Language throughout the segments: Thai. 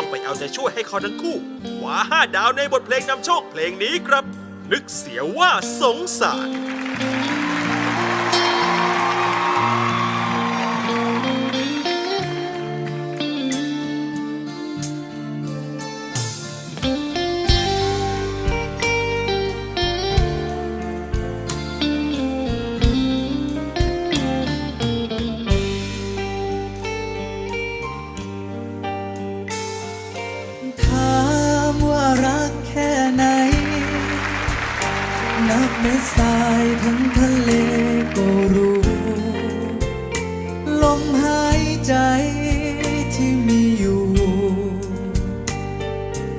ต้องไปเอาใจช่วยให้เขาทั้งคู่คว้าห้าดาวในบทเพลงนำโชคเพลงนี้ครับ นึกเสียว่าสงสาร นับเม็ดทรายทั้งทะเลก็รู้ ลมหายใจที่มีอยู่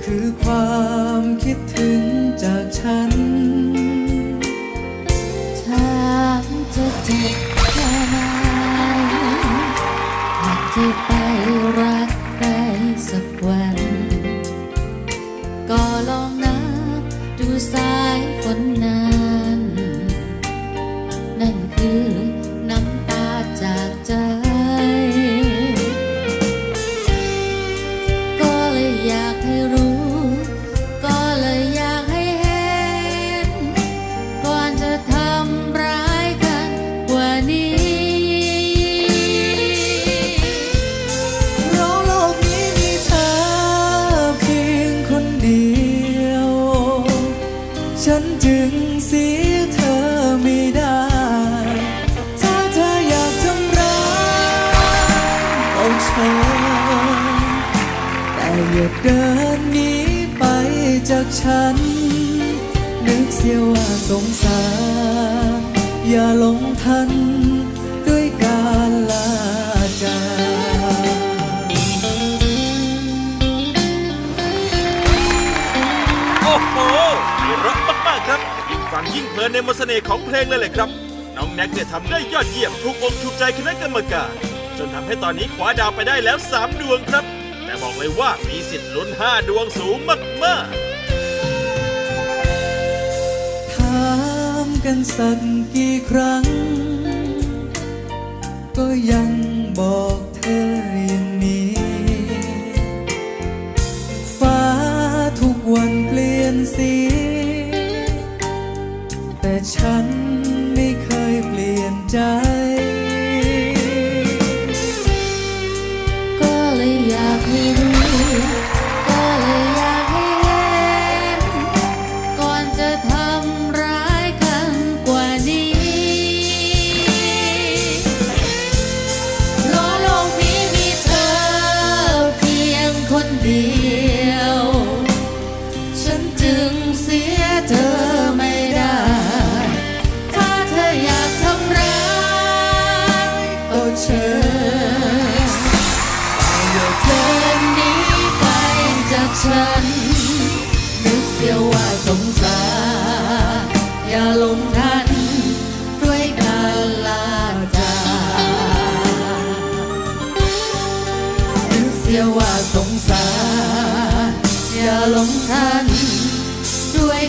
คือความคิดถึงจากฉันถามจะเจ็บแค่ไหนอยากจะไป สายฝนนั้นนั่น ฉันจึงเสียเธอไม่ได้ ถ้าเธออยากทำร้ายเอาฉันแต่อย่าเดินหนีไปจากฉัน นึกเสียว่าสงสาร อย่าหลงทัน งฟังยิ่งเพลินในมนต์เสน่ห์ของเพลงเลยแหละครับ น้องแน็กเนี่ยทำได้ยอดเยี่ยมถูกอกถูกใจคณะกรรมการ จนทำให้ตอนนี้คว้าดาวไปได้แล้ว 3 ดวงครับ แต่บอกเลยว่ามีสิทธิ์ลุ้น 5 ดวงสูงมากๆ ถามกันสักกี่ครั้ง ก็ยังบอก ไม่เคยเปลี่ยนใจ ฉัน นึกเสียว่าสงสาร อย่าหลงทันด้วยการลาจานึกเสียว่าสงสาร อย่าหลงทันด้วย